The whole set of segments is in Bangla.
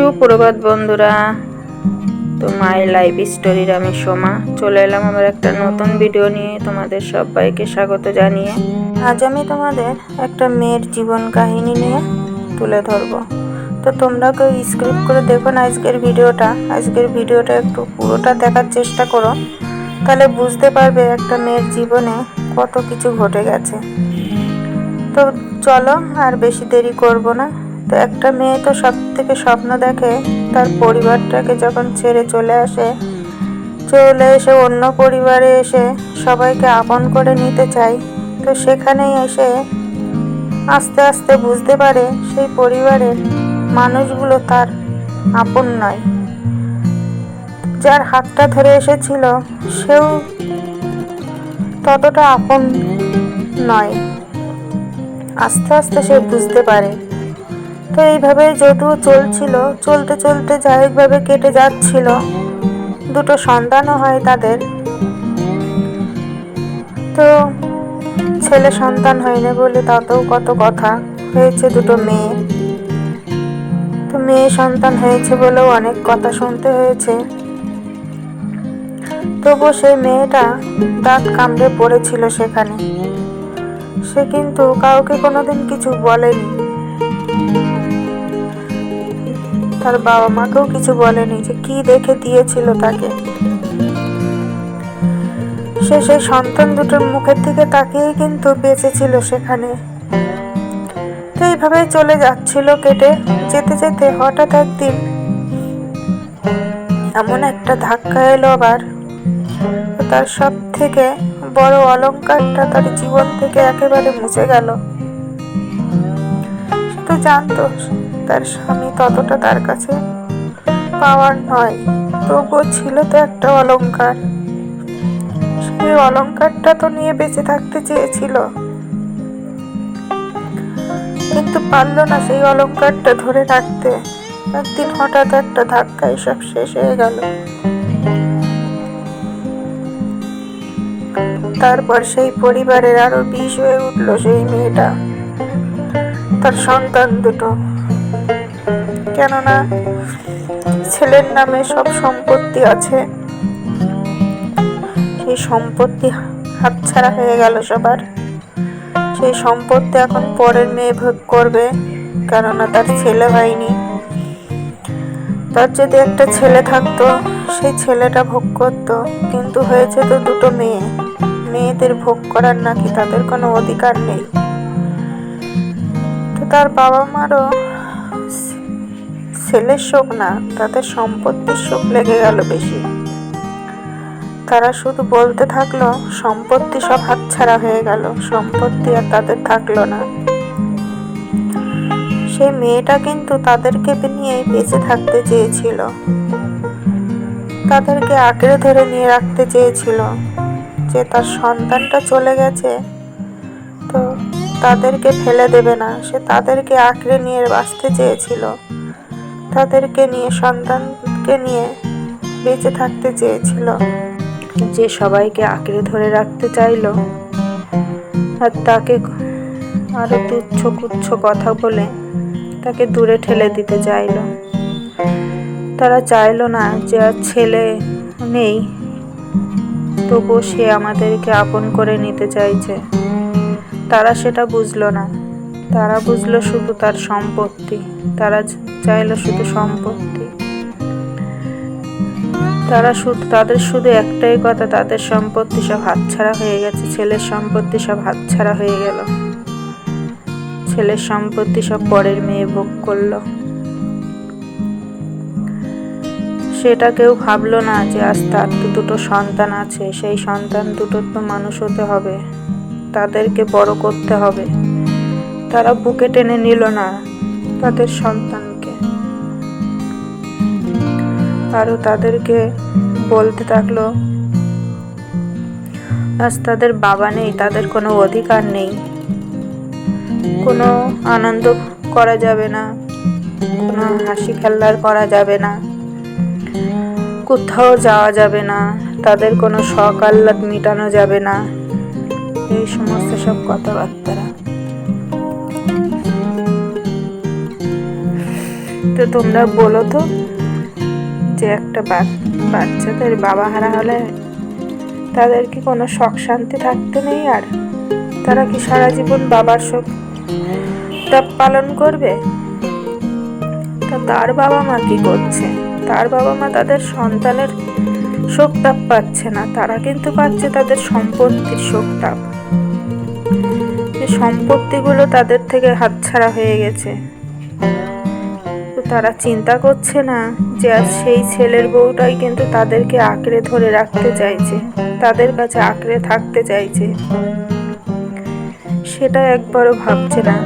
সুপ্রভাত বন্ধুরা। তো মায়ের লাইফ স্টোরির আমি সোমা। চলে এলাম আমার একটা নতুন ভিডিও নিয়ে তোমাদের সবাইকে স্বাগত জানিয়ে। আজ আমি তোমাদের একটা মেয়ের জীবন কাহিনী নিয়ে তুলে ধরবো। তো তোমরা কেউ স্ক্রিপ করে দেখো না আজকের ভিডিওটা আজকের ভিডিওটা একটু পুরোটা দেখার চেষ্টা করো। তাহলে বুঝতে পারবে একটা মেয়ের জীবনে কত কিছু ঘটে গেছে। তো চলো আর বেশি দেরি করব না। তো একটা মেয়ে তো সব থেকে স্বপ্ন দেখে, তার পরিবারটাকে যখন ছেড়ে চলে আসে, চলে এসে অন্য পরিবারে এসে সবাইকে আপন করে নিতে চায়, তো সেখানেই এসে আস্তে আস্তে বুঝতে পারে সেই পরিবারের মানুষগুলো তার আপন নয়। যার হাতটা ধরে এসেছিল, সেও ততটা আপন নয়। আস্তে আস্তে সে বুঝতে পারে। তো এইভাবে যদিও চলছিল, চলতে চলতে যাইভাবে কেটে যাচ্ছিল। দুটো সন্তানও হয় তাদের। তো ছেলে সন্তান হয়নি বলে তাতেও কত কথা। হয়েছে দুটো মেয়ে। তো মেয়ে সন্তান হয়েছে বলেও অনেক কথা শুনতে হয়েছে। তবুও সেই মেয়েটা দাঁত কামড়ে পড়েছিল সেখানে। সে কিন্তু কাউকে কোনোদিন কিছু বলেনি। তার বাবা মাকেও কিছু বলেনি যে কি দেখে দিয়েছিল তাকে। সে সেই সন্তান দুটোর মুখের দিকে তাকিয়ে কিন্তু বেঁচেছিল সেখানে। তো এইভাবে চলে যাচ্ছিল কেটে, যেতে যেতে হঠাৎ একদিন এমন একটা ধাক্কা এলো আবার। তার সব থেকে বড় অলংকারটা তার জীবন থেকে একেবারে মুছে গেল। সে তো জানতো তার স্বামী ততটা তার কাছে পাওয়ার নয়, তবুও ছিল তো একটা অলংকার সেই অলংকারটা তো নিয়ে বেঁচে থাকতে চেয়েছিল। কিন্তু পারল না সেই অলংকারটা ধরে রাখতে। একদিন হঠাৎ একটা ধাক্কায় সব শেষ হয়ে গেল। তারপর সেই পরিবারের আরও বিষ হয়ে উঠল সেই মেয়েটা। তার সন্তান দুটো। কেননা ছেলের নামে সব সম্পত্তি আছে। সেই সম্পত্তি হাতছাড়া হয়ে গেল সবার। সেই সম্পত্তি এখন পরের মেয়ে ভোগ করবে, কেননা তার ছেলে হয়নি। তার যদি একটা ছেলে থাকতো, সেই ছেলেটা ভোগ করতো। কিন্তু হয়েছে তো দুটো মেয়ে। মেয়েদের ভোগ করার নাকি তাদের কোনো অধিকার নেই। তো তার বাবা মারও ছেলের শোক না, তাদের সম্পত্তির শোক লেগে গেল বেশি। তারা শুধু বলতে থাকল, সম্পত্তি সব হাতছাড়া হয়ে গেল, সম্পত্তি আর তাদের থাকল না। সেই মেয়েটা কিন্তু তাদেরকে নিয়ে বেঁচে থাকতে চেয়েছিল। তাদেরকে আঁকড়ে ধরে নিয়ে রাখতে চেয়েছিল। যে তার সন্তানটা চলে গেছে, তো তাদেরকে ফেলে দেবে না। সে তাদেরকে আঁকড়ে নিয়ে বাঁচতে চেয়েছিল। তাদেরকে নিয়ে, সন্তানকে নিয়ে বেঁচে থাকতে চেয়েছিল। যে সবাইকে আঁকড়ে ধরে রাখতে চাইলো, আর তাকে আরও তুচ্ছ কুচ্ছ কথা বলে তাকে দূরে ঠেলে দিতে চাইলো। তারা চাইলো না যে আর ছেলে নেই, তবুও সে আমাদেরকে আপন করে নিতে চাইছে। তারা সেটা বুঝলো না। তারা বুঝলো শুধু তার সম্পত্তি। তারা চাইলো শুধু সম্পত্তি। তারা শুধু তাদের শুধু একটাই কথা, তাদের সম্পত্তি সব হাতছাড়া হয়ে গেছে, ছেলের সম্পত্তি সব হাতছাড়া হয়ে গেল। ছেলের সম্পত্তি সব পরের মেয়ে ভোগ করল। সেটা কেউ ভাবলো না যে আজ তার তো দুটো সন্তান আছে, সেই সন্তান দুটোর তো মানুষ হতে হবে। তাদেরকে বড় করতে হবে। তারা বুকে টেনে নিল না, তাদের সন্তানকে আরও তাদেরকে বলতে থাকল, আজ তাদের বাবা নেই, তাদের কোনো অধিকার নেই। কোনো আনন্দ করা যাবে না, কোনো হাসি খেলার করা যাবে না, কোথাও যাওয়া যাবে না, তাদের কোনো শখ আহ্লাদ মেটানো যাবে না। এই সমস্ত সব কথাবার্তারা। তো তোমরা বলো তো যে একটা বাচ- বাচ্চাদের বাবা হারা হলে তাদের কি কোনো শখ শান্তি থাকতে নেই আর? তারা কি সারা জীবন বাবার শোক তাপ পালন করবে? তা তার বাবা মা কি করছে? তার বাবা মা তাদের সন্তানের শোক তাপ পাচ্ছে না, তারা কিন্তু পাচ্ছে তাদের সম্পত্তির শোক তাপ সম্পত্তিগুলো তাদের থেকে হাতছাড়া হয়ে গেছে। তো তারা চিন্তা করছে না যে আজ সেই ছেলের বউটাই কিন্তু তাদেরকে আঁকড়ে ধরে রাখতে চাইছে, তাদের কাছে আঁকড়ে থাকতে চাইছে। সেটা একবারও ভাবছে না।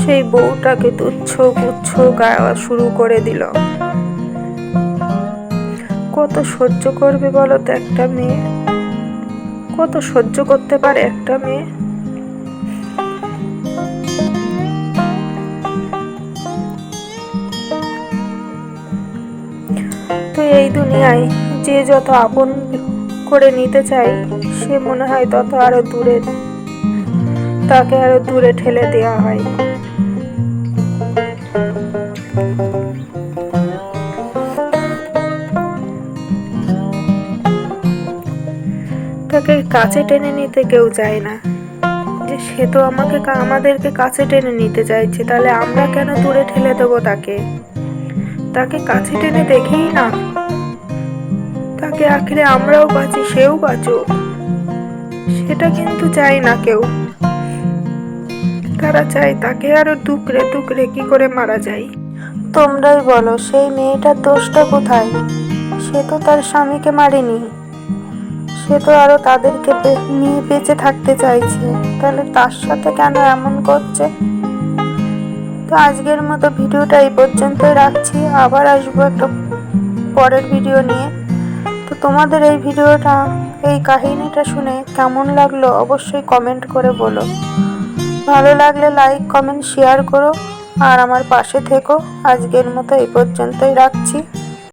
সেই বউটাকে তুচ্ছ পুচ্ছ গাওয়া শুরু করে দিল। কত সহ্য করবে বলো তো একটা মেয়ে? কত সহ্য করতে পারে একটা মেয়ে? এই দুনিয়ায় যে যত আপন করে নিতে চাই সে মনে হয় তত আরও দূরে, তাকে আরও দূরে ঠেলে দেওয়া হয়। তাকে কাছে টেনে নিতে কেউ চায় না। যে সে তো আমাকে আমাদেরকে কাছে টেনে নিতে চাইছে, তাহলে আমরা কেন দূরে ঠেলে দেবো তাকে? তাকে কাছে টেনে দেখেই না তাকে আখেরে আমরাও বাঁচি, সেও বাঁচুক। সেটা কিন্তু চাই না কেউ। তারা চায় তাকে আরও টুকরে টুকরে কি করে মারা যায়। তোমরাই বলো, সেই মেয়েটার দোষটা কোথায়? সে তো তার স্বামীকে মারেনি। সে তো আরও তাদেরকে নিয়ে বেঁচে থাকতে চাইছে। তাহলে তার সাথে কেন এমন করছে? তো আজকের মতো ভিডিওটা এই পর্যন্তই রাখছি। আবার আসব একটা পরের ভিডিও নিয়ে। তোমাদের এই ভিডিওটা, এই কাহিনীটা শুনে কেমন লাগল অবশ্যই কমেন্ট করে বলো। ভালো লাগলে লাইক কমেন্ট শেয়ার করো। আর আমার পাশে থেকো। আজকের মতো এই পর্যন্তই রাখছি।